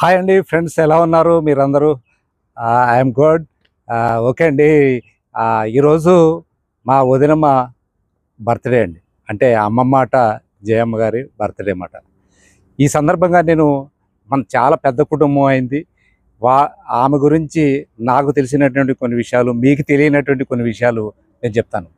Hi అండి friends ఎలా ఉన్నారు మీరందరూ? I'm good. ఓకే అండి. ఈరోజు మా వదినమ్మ బర్త్డే అండి. అంటే అమ్మమ్మ అట జయమ్మ గారి బర్త్డే మాట. ఈ సందర్భంగా నేను మన చాలా పెద్ద కుటుంబం అయింది. వా ఆమె గురించి నాకు తెలిసినటువంటి కొన్ని విషయాలు మీకు తెలియనటువంటి కొన్ని విషయాలు నేను చెప్తాను.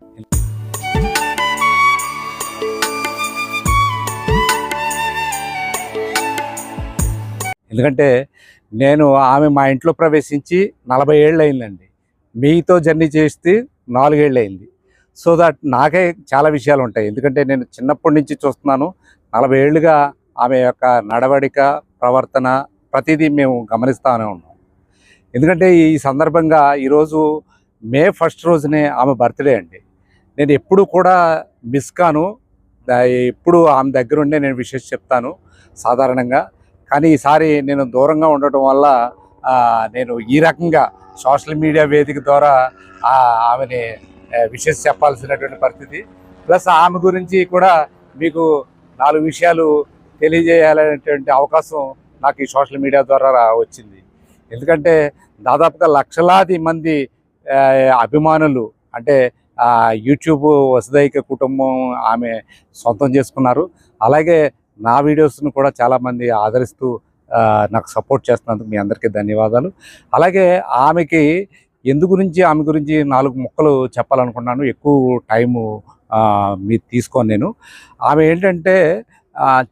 ఎందుకంటే నేను ఆమె మా ఇంట్లో ప్రవేశించి నలభై ఏళ్ళు అయిందండి. మీతో జర్నీ చేస్తే నాలుగేళ్ళు అయింది. సో దట్ నాకే చాలా విషయాలు ఉంటాయి. ఎందుకంటే నేను చిన్నప్పటి నుంచి చూస్తున్నాను. నలభై ఏళ్ళుగా ఆమె యొక్క నడవడిక ప్రవర్తన ప్రతిదీ మేము గమనిస్తూనే ఉన్నాం. ఎందుకంటే ఈ సందర్భంగా ఈరోజు మే ఫస్ట్ రోజునే ఆమె బర్త్డే అండి. నేను ఎప్పుడు కూడా మిస్ కాను. దా- ఎప్పుడు ఆమె దగ్గరుండే నేను విషయం చెప్తాను. సాధారణంగా కానీ ఈసారి నేను దూరంగా ఉండటం వల్ల నేను ఈ రకంగా సోషల్ మీడియా వేదిక ద్వారా ఆమెని విషెస్ చెప్పాల్సినటువంటి పరిస్థితి. ప్లస్ ఆమె గురించి కూడా మీకు నాలుగు విషయాలు తెలియజేయాలనేటువంటి అవకాశం నాకు ఈ సోషల్ మీడియా ద్వారా వచ్చింది. ఎందుకంటే దాదాపుగా లక్షలాది మంది అభిమానులు అంటే యూట్యూబ్ వసుదైక కుటుంబం ఆమె సొంతం చేసుకున్నారు. అలాగే నా వీడియోస్ను కూడా చాలామంది ఆదరిస్తూ నాకు సపోర్ట్ చేస్తున్నందుకు మీ అందరికీ ధన్యవాదాలు. అలాగే ఆమెకి ఎందు గురించి ఆమె గురించి నాలుగు ముక్కలు చెప్పాలనుకున్నాను ఎక్కువ టైము మీరు తీసుకోను నేను. ఆమె ఏంటంటే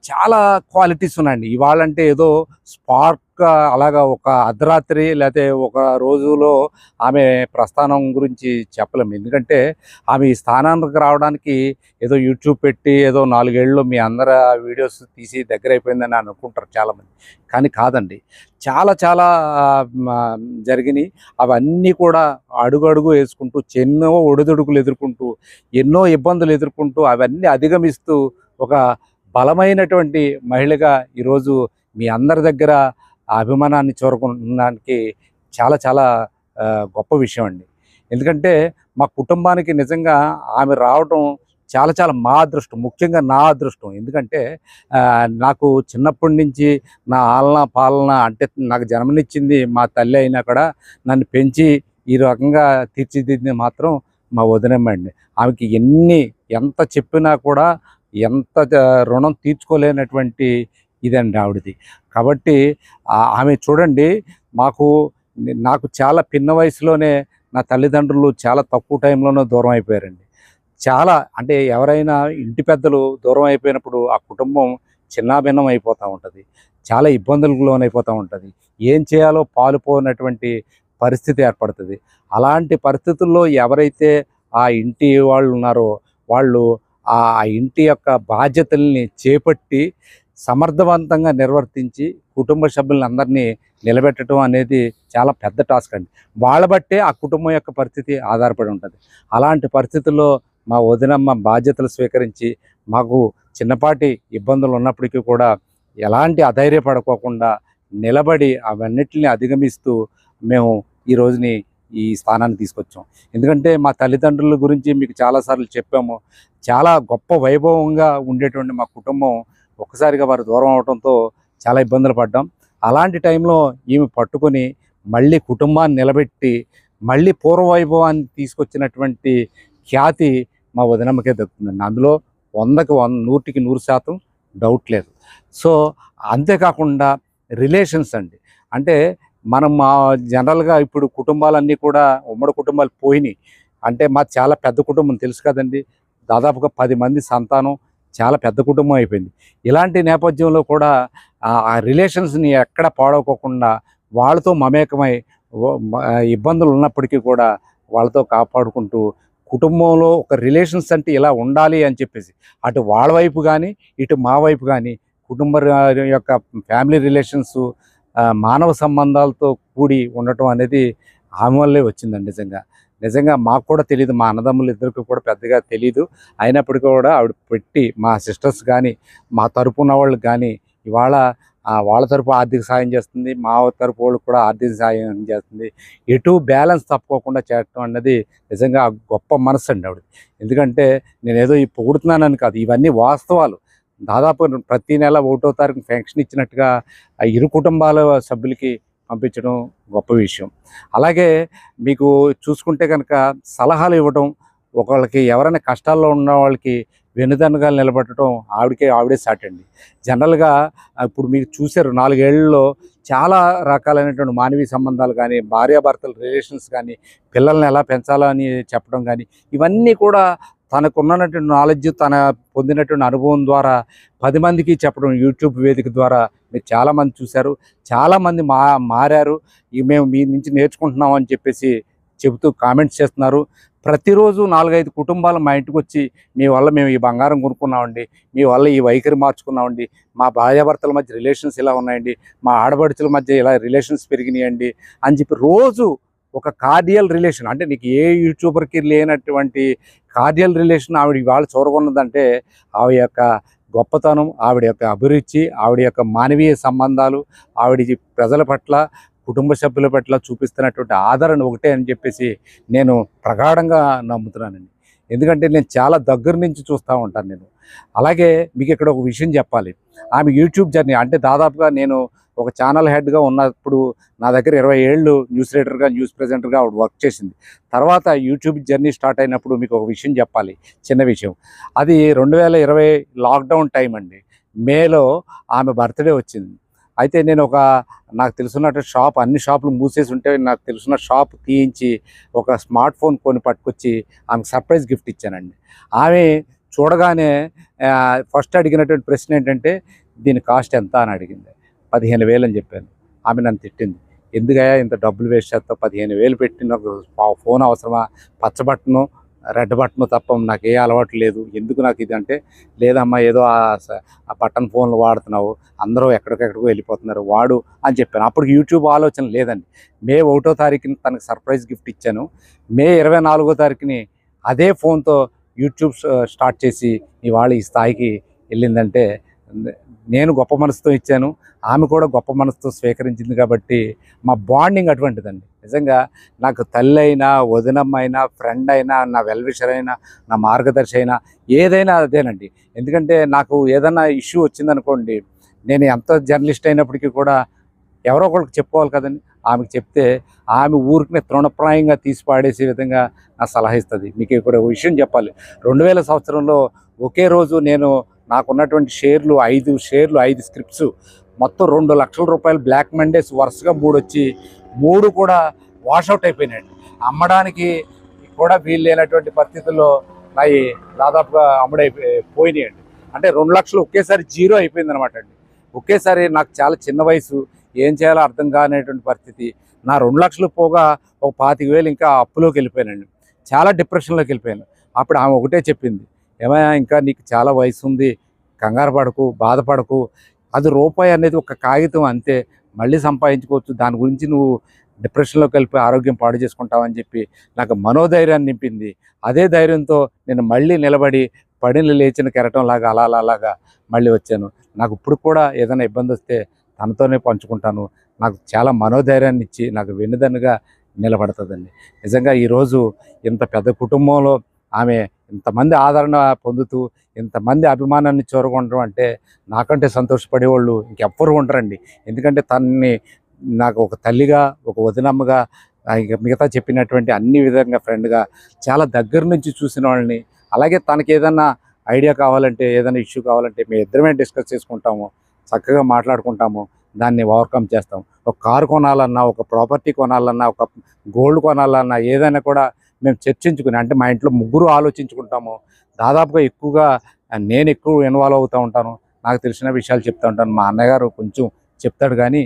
చాలా క్వాలిటీస్ ఉన్నాయండి. ఇవాళ అంటే ఏదో స్పార్క్ అలాగా ఒక అర్ధరాత్రి లేకపోతే ఒక రోజులో ఆమె ప్రస్థానం గురించి చెప్పలేము. ఎందుకంటే ఆమె ఈ స్థానానికి రావడానికి ఏదో యూట్యూబ్ పెట్టి ఏదో నాలుగేళ్ళు మీ అందరు వీడియోస్ తీసి దగ్గర అయిపోయిందని అనుకుంటారు చాలామంది. కానీ కాదండి. చాలా చాలా జరిగినాయి. అవన్నీ కూడా అడుగు అడుగు వేసుకుంటూ ఎన్నో ఒడిదుడుకులు ఎదుర్కొంటూ ఎన్నో ఇబ్బందులు ఎదుర్కొంటూ అవన్నీ అధిగమిస్తూ ఒక బలమైనటువంటి మహిళగా ఈరోజు మీ అందరి దగ్గర అభిమానాన్ని చూరకొనడానికి చాలా చాలా గొప్ప విషయం అండి. ఎందుకంటే మా కుటుంబానికి నిజంగా ఆమె రావటం చాలా చాలా మా అదృష్టం ముఖ్యంగా నా అదృష్టం. ఎందుకంటే నాకు చిన్నప్పటి నుంచి నా ఆలన పాలన అంటే నాకు జన్మనిచ్చింది మా తల్లి అయినా కూడా నన్ను పెంచి ఈ రకంగా తీర్చిదిద్ది మాత్రం మా వదినమ్మ అండి. ఆమెకి ఎన్ని ఎంత చెప్పినా కూడా ఎంత రుణం తీర్చుకోలేనటువంటి ఇదండి ఆవిడది. కాబట్టి ఆమె చూడండి మాకు నాకు చాలా పిన్న వయసులోనే నా తల్లిదండ్రులు చాలా తక్కువ టైంలోనే దూరం అయిపోయారండి. చాలా అంటే ఎవరైనా ఇంటి పెద్దలు దూరం అయిపోయినప్పుడు ఆ కుటుంబం చిన్నాభిన్నం అయిపోతూ ఉంటుంది. చాలా ఇబ్బందులకు లోనైపోతూ ఉంటుంది. ఏం చేయాలో పాలుపోనటువంటి పరిస్థితి ఏర్పడుతుంది. అలాంటి పరిస్థితుల్లో ఎవరైతే ఆ ఇంటి వాళ్ళు ఉన్నారో వాళ్ళు ఆ ఇంటి యొక్క బాధ్యతల్ని చేపట్టి సమర్థవంతంగా నిర్వర్తించి కుటుంబ సభ్యులందరినీ నిలబెట్టడం అనేది చాలా పెద్ద టాస్క్ అండి. వాళ్ళ బట్టే ఆ కుటుంబం యొక్క పరిస్థితి ఆధారపడి ఉంటుంది. అలాంటి పరిస్థితుల్లో మా వదినమ్మ బాధ్యతలు స్వీకరించి మాకు చిన్నపాటి ఇబ్బందులు ఉన్నప్పటికీ కూడా ఎలాంటి అధైర్యపడుకోకుండా నిలబడి అవన్నిటిని అధిగమిస్తూ మేము ఈ రోజుని ఈ స్థానాన్ని తీసుకొచ్చాం. ఎందుకంటే మా తల్లిదండ్రుల గురించి మీకు చాలాసార్లు చెప్పాము. చాలా గొప్ప వైభవంగా ఉండేటువంటి మా కుటుంబం ఒక్కసారిగా వారు దూరం అవడంతో చాలా ఇబ్బందులు పడ్డాం. అలాంటి టైంలో ఈమె పట్టుకొని మళ్ళీ కుటుంబాన్ని నిలబెట్టి మళ్ళీ పూర్వ వైభవాన్ని తీసుకొచ్చినటువంటి ఖ్యాతి మా వదినమ్మకే దక్కుతుందండి. అందులో వందకి వంద నూటికి నూరు శాతం డౌట్ లేదు. సో అంతేకాకుండా రిలేషన్స్ అండి. అంటే మనం మా జనరల్గా ఇప్పుడు కుటుంబాలన్నీ కూడా ఉమ్మడి కుటుంబాలు పోయినాయి. అంటే మా చాలా పెద్ద కుటుంబం తెలుసు కదండి. దాదాపుగా పది మంది సంతానం చాలా పెద్ద కుటుంబం అయిపోయింది. ఇలాంటి నేపథ్యంలో కూడా ఆ- రిలేషన్స్ని ఎక్కడ పాడవకోకుండా వాళ్ళతో మమేకమై ఇబ్బందులు ఉన్నప్పటికీ కూడా వాళ్ళతో కాపాడుకుంటూ కుటుంబంలో ఒక రిలేషన్స్ అంటే ఇలా ఉండాలి అని చెప్పేసి అటు వాళ్ళ వైపు కానీ ఇటు మా వైపు కానీ కుటుంబ యొక్క ఫ్యామిలీ రిలేషన్స్ మానవ సంబంధాలతో కూడి ఉండటం అనేది ఆమె వల్లే వచ్చిందండి నిజంగా. నిజంగా మాకు కూడా తెలియదు మా అన్నదమ్ములు ఇద్దరికి కూడా పెద్దగా తెలియదు అయినప్పటికీ కూడా ఆవిడ పెట్టి మా సిస్టర్స్ కానీ మా తరపు ఉన్న వాళ్ళు కానీ ఇవాళ వాళ్ళ తరపు ఆర్థిక సాయం చేస్తుంది మా తరపు వాళ్ళకి కూడా ఆర్థిక సాయం చేస్తుంది. ఎటు బ్యాలెన్స్ తప్పుకోకుండా చేయటం అన్నది నిజంగా గొప్ప మనసు అండి ఆవిడ. ఎందుకంటే నేనేదో ఈ పొగుడుతున్నానని కాదు ఇవన్నీ వాస్తవాలు. దాదాపు ప్రతి నెల ఒకటో తారీఖు పెన్షన్ ఇచ్చినట్టుగా ఆ ఇరు కుటుంబాల సభ్యులకి పంపించడం గొప్ప విషయం. అలాగే మీకు చూసుకుంటే కనుక సలహాలు ఇవ్వడం ఒకళ్ళకి ఎవరైనా కష్టాల్లో ఉన్న వాళ్ళకి వెనుదన్నుగా నిలబెట్టడం ఆవిడకే ఆవిడే సాటండి జనరల్గా ఇప్పుడు మీరు చూశారు నాలుగేళ్ళలో చాలా రకాలైనటువంటి మానవీయ సంబంధాలు కానీ భార్యాభర్తల రిలేషన్స్ కానీ పిల్లల్ని ఎలా పెంచాలని చెప్పడం కానీ ఇవన్నీ కూడా తనకున్నటువంటి నాలెడ్జ్ తన పొందినటువంటి అనుభవం ద్వారా పది మందికి చెప్పడం యూట్యూబ్ వేదిక ద్వారా మీరు చాలామంది చూశారు చాలామంది మా మారారు. మేము మీ నుంచి నేర్చుకుంటున్నాం అని చెప్పేసి చెబుతూ కామెంట్స్ చేస్తున్నారు. ప్రతిరోజు నాలుగైదు కుటుంబాలు మా ఇంటికి వచ్చి మీ వల్ల మేము ఈ బంగారం కొనుక్కున్నామండి మీ వల్ల ఈ వైఖరి మార్చుకున్నామండి మా భార్యాభర్తల మధ్య రిలేషన్స్ ఇలా ఉన్నాయండి మా ఆడబడుచుల మధ్య ఇలా రిలేషన్స్ పెరిగినాయండి అని చెప్పి రోజు ఒక కార్డియల్ రిలేషన్. అంటే నీకు ఏ యూట్యూబర్కి లేనటువంటి కార్డియల్ రిలేషన్ ఆవిడ ఇవాళ చూరగొన్నదంటే ఆవిడ యొక్క గొప్పతనం ఆవిడ యొక్క అభిరుచి ఆవిడ యొక్క మానవీయ సంబంధాలు ఆవిడ ప్రజల పట్ల కుటుంబ సభ్యుల పట్ల చూపిస్తున్నటువంటి ఆదరణ ఒకటే అని చెప్పేసి నేను ప్రగాఢంగా నమ్ముతున్నానండి. ఎందుకంటే నేను చాలా దగ్గర నుంచి చూస్తూ ఉంటాను నేను. అలాగే మీకు ఇక్కడ ఒక విషయం చెప్పాలి. ఆమె యూట్యూబ్ జర్నీ అంటే దాదాపుగా నేను ఒక ఛానల్ హెడ్గా ఉన్నప్పుడు నా దగ్గర ఇరవై ఏళ్ళు న్యూస్ రీడర్గా న్యూస్ ప్రెజెంటర్గా ఆవిడ వర్క్ చేసింది. తర్వాత యూట్యూబ్ జర్నీ స్టార్ట్ అయినప్పుడు మీకు ఒక విషయం చెప్పాలి చిన్న విషయం. అది రెండు వేల ఇరవై లాక్డౌన్ టైం అండి. మేలో ఆమె బర్త్డే వచ్చింది. అయితే నేను ఒక నాకు తెలుసున్నట్టు షాప్ అన్ని షాపులు మూసేసి ఉంటే నాకు తెలిసిన షాప్ తీయించి ఒక స్మార్ట్ ఫోన్ కొని పట్టుకొచ్చి ఆమెకు సర్ప్రైజ్ గిఫ్ట్ ఇచ్చానండి. ఆమె చూడగానే ఫస్ట్ అడిగినటువంటి ప్రశ్న ఏంటంటే దీని కాస్ట్ ఎంత? అని అడిగింది. పదిహేను వేలు అని చెప్పాను. ఆమె నన్ను తిట్టింది. ఎందుకయ్యా ఇంత డబ్బులు వేస్ట్ చేస్తావు? పదిహేను వేలు పెట్టి నాకు ఫోన్ అవసరమా? పచ్చ బట్టను రెడ్ బటన్ తప్ప నాకు ఏ అలవాటు లేదు. ఎందుకు నాకు ఇది అంటే లేదమ్మా ఏదో ఆ స- ఆ బటన్ ఫోన్లు వాడుతున్నావు. అందరూ ఎక్కడికెక్కడికో వెళ్ళిపోతున్నారు. వాడు అని చెప్పాను. అప్పుడు యూట్యూబ్ ఆలోచన లేదండి. మే ఒకటో తారీఖుని తనకు సర్ప్రైజ్ గిఫ్ట్ ఇచ్చాను. మే ఇరవై నాలుగో తారీఖుని అదే ఫోన్తో యూట్యూబ్ స్టార్ట్ చేసి ఇవాళ ఈ స్థాయికి వెళ్ళిందంటే నేను గొప్ప మనసుతో ఇచ్చాను ఆమె కూడా గొప్ప మనసుతో స్వీకరించింది కాబట్టి మా బాండింగ్ అటువంటిదండి. నిజంగా నాకు తల్లి అయినా వదినమ్మ అయినా ఫ్రెండ్ అయినా నా వెల్విషర్ అయినా నా మార్గదర్శి అయినా ఏదైనా అదేనండి. ఎందుకంటే నాకు ఏదైనా ఇష్యూ వచ్చిందనుకోండి నేను ఎంత జర్నలిస్ట్ అయినప్పటికీ కూడా ఎవరో ఒకరికి చెప్పుకోవాలి కదండి. ఆమెకు చెప్తే ఆమె ఊరికి తృణప్రాయంగా తీసి పాడేసే విధంగా నా సలహా ఇస్తుంది. మీకు ఇక్కడ ఒక విషయం చెప్పాలి. రెండు వేల సంవత్సరంలో ఒకే రోజు నేను నాకున్నటువంటి షేర్లు ఐదు షేర్లు ఐదు స్క్రిప్ట్స్. మొత్తం రెండు లక్షల రూపాయలు బ్లాక్ మండేస్ వరుసగా మూడు వచ్చి మూడు కూడా వాషౌట్ అయిపోయినాయండి అమ్మడానికి కూడా వీలు లేనటువంటి పరిస్థితుల్లో నాయి దాదాపుగా అమ్ముడై పోయినాయండి అంటే రెండు లక్షలు ఒకేసారి జీరో అయిపోయింది అనమాట అండి. ఒకేసారి నాకు చాలా చిన్న వయసు ఏం చేయాలో అర్థం కానేటువంటి పరిస్థితి. నా రెండు లక్షలు పోగా ఒక పాతిక వేలు ఇంకా అప్పులోకి వెళ్ళిపోయానండి. చాలా డిప్రెషన్లోకి వెళ్ళిపోయాను. అప్పుడు ఆమె ఒకటే చెప్పింది ఏమయ్యా ఇంకా నీకు చాలా వయసు ఉంది కంగారు పడకు బాధపడకు. అది రూపాయి అనేది ఒక కాగితం అంతే. మళ్ళీ సంపాదించుకోవచ్చు. దాని గురించి నువ్వు డిప్రెషన్లోకి వెళ్ళిపోయి ఆరోగ్యం పాడు చేసుకుంటావని చెప్పి నాకు మనోధైర్యాన్ని నింపింది. అదే ధైర్యంతో నేను మళ్ళీ నిలబడి పడిన లేచిన కెరటం లాగా అలా అలా అలాగా మళ్ళీ వచ్చాను. నాకు ఇప్పుడు కూడా ఏదైనా ఇబ్బంది వస్తే తనతోనే పంచుకుంటాను. నాకు చాలా మనోధైర్యాన్ని ఇచ్చి నాకు వెన్నుదన్నుగా నిలబడుతుందండి. నిజంగా ఈరోజు ఇంత పెద్ద కుటుంబంలో ఆమె ఇంతమంది ఆదరణ పొందుతూ ఇంతమంది అభిమానాన్ని చూరగొనడం అంటే నాకంటే సంతోషపడేవాళ్ళు ఇంకెవ్వరు ఉండరండి. ఎందుకంటే తనని నాకు ఒక తల్లిగా ఒక వదినమ్మగా మిగతా చెప్పినటువంటి అన్ని విధంగా ఫ్రెండ్గా చాలా దగ్గర నుంచి చూసిన వాళ్ళని అలాగే తనకి ఏదన్నా ఐడియా కావాలంటే ఏదైనా ఇష్యూ కావాలంటే మేము ఇద్దరమే డిస్కస్ చేసుకుంటాము చక్కగా మాట్లాడుకుంటాము దాన్ని ఓవర్కమ్ చేస్తాం. ఒక కారు కొనాలన్నా ఒక ప్రాపర్టీ కొనాలన్నా ఒక గోల్డ్ కొనాలన్నా ఏదైనా కూడా మేము చర్చించుకుని అంటే మా ఇంట్లో ముగ్గురు ఆలోచించుకుంటాము. దాదాపుగా ఎక్కువగా నేను ఎక్కువ ఇన్వాల్వ్ అవుతూ ఉంటాను. నాకు తెలిసిన విషయాలు చెప్తూ ఉంటాను. మా అన్నగారు కొంచెం చెప్తాడు కానీ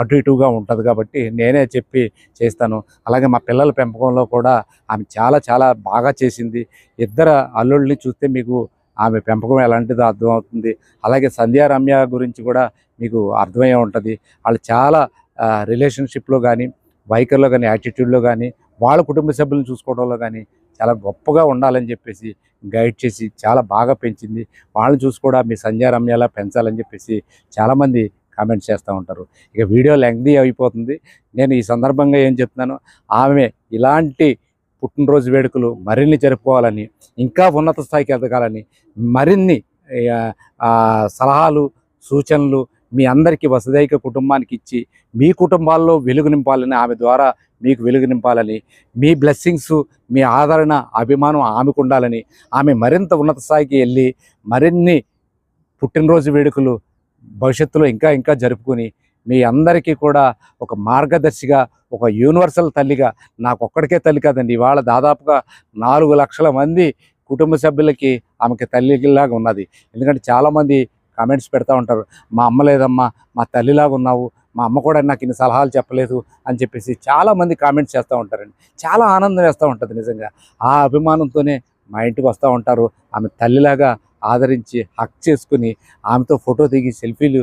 అటు ఇటుగా ఉంటుంది కాబట్టి నేనే చెప్పి చేస్తాను. అలాగే మా పిల్లల పెంపకంలో కూడా ఆమె చాలా చాలా బాగా చేసింది. ఇద్దరు అల్లుళ్ళని చూస్తే మీకు ఆమె పెంపకం ఎలాంటిదో అర్థమవుతుంది అలాగే సంధ్యా రమ్య గురించి కూడా మీకు అర్థమయ్యే ఉంటుంది. వాళ్ళు చాలా రిలేషన్షిప్లో కానీ వైఖరిలో కానీ యాటిట్యూడ్లో కానీ వాళ్ళ కుటుంబ సభ్యులను చూసుకోవడంలో కానీ చాలా గొప్పగా ఉండాలని చెప్పేసి గైడ్ చేసి చాలా బాగా పెంచింది. వాళ్ళని చూసి కూడా మీ సంధ్యా పెంచాలని చెప్పేసి చాలామంది కామెంట్స్ చేస్తూ ఉంటారు. ఇక వీడియో లెంగ్దీ అయిపోతుంది. నేను ఈ సందర్భంగా ఏం చెప్తున్నాను ఆమె ఇలాంటి పుట్టినరోజు వేడుకలు మరిన్ని జరుపుకోవాలని ఇంకా ఉన్నత స్థాయికి ఎదగాలని మరిన్ని సలహాలు సూచనలు మీ అందరికీ వసుదైక కుటుంబానికి ఇచ్చి మీ కుటుంబాల్లో వెలుగు నింపాలని ఆమె ద్వారా మీకు వెలుగు నింపాలని మీ బ్లెస్సింగ్స్ మీ ఆదరణ అభిమానం ఆమెకు ఉండాలని ఆమె మరింత ఉన్నత స్థాయికి వెళ్ళి మరిన్ని పుట్టినరోజు వేడుకలు భవిష్యత్తులో ఇంకా ఇంకా జరుపుకొని మీ అందరికీ కూడా ఒక మార్గదర్శిగా ఒక యూనివర్సల్ తల్లిగా నాకు ఒక్కడికే తల్లి కాదండి ఇవాళ దాదాపుగా నాలుగు లక్షల మంది కుటుంబ సభ్యులకి ఆమెకి తల్లిలాగా ఉన్నది. ఎందుకంటే చాలామంది కామెంట్స్ పెడతా ఉంటారు మా అమ్మ లేదమ్మా మా తల్లిలాగా ఉన్నావు మా అమ్మ కూడా నాకు ఇన్ని సలహాలు చెప్పలేదు అని చెప్పేసి చాలామంది కామెంట్స్ చేస్తూ ఉంటారండి. చాలా ఆనందం వేస్తూ ఉంటుంది నిజంగా. ఆ అభిమానంతోనే మా ఇంటికి వస్తూ ఉంటారు. ఆమె తల్లిలాగా ఆదరించి హక్ చేసుకుని ఆమెతో ఫోటో దిగి సెల్ఫీలు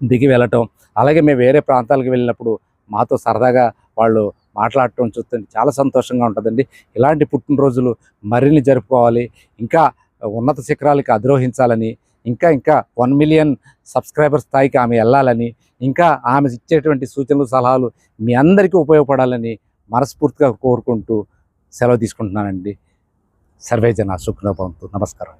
దిగి వెళ్ళటం అలాగే మేము వేరే ప్రాంతాలకు వెళ్ళినప్పుడు మాతో సరదాగా వాళ్ళు మాట్లాడటం చూస్తుంటే చాలా సంతోషంగా ఉంటుందండి. ఇలాంటి పుట్టినరోజులు మరిన్ని జరుపుకోవాలి. ఇంకా ఉన్నత శిఖరాలకి అధిరోహించాలని ఇంకా ఇంకా వన్ మిలియన్ సబ్స్క్రైబర్ స్థాయికి ఆమె వెళ్ళాలని ఇంకా ఆమె ఇచ్చేటువంటి సూచనలు సలహాలు మీ అందరికీ ఉపయోగపడాలని మనస్ఫూర్తిగా కోరుకుంటూ సెలవు తీసుకుంటున్నానండి. సర్వేజన సుఖ్నోభవంతు నమస్కారం.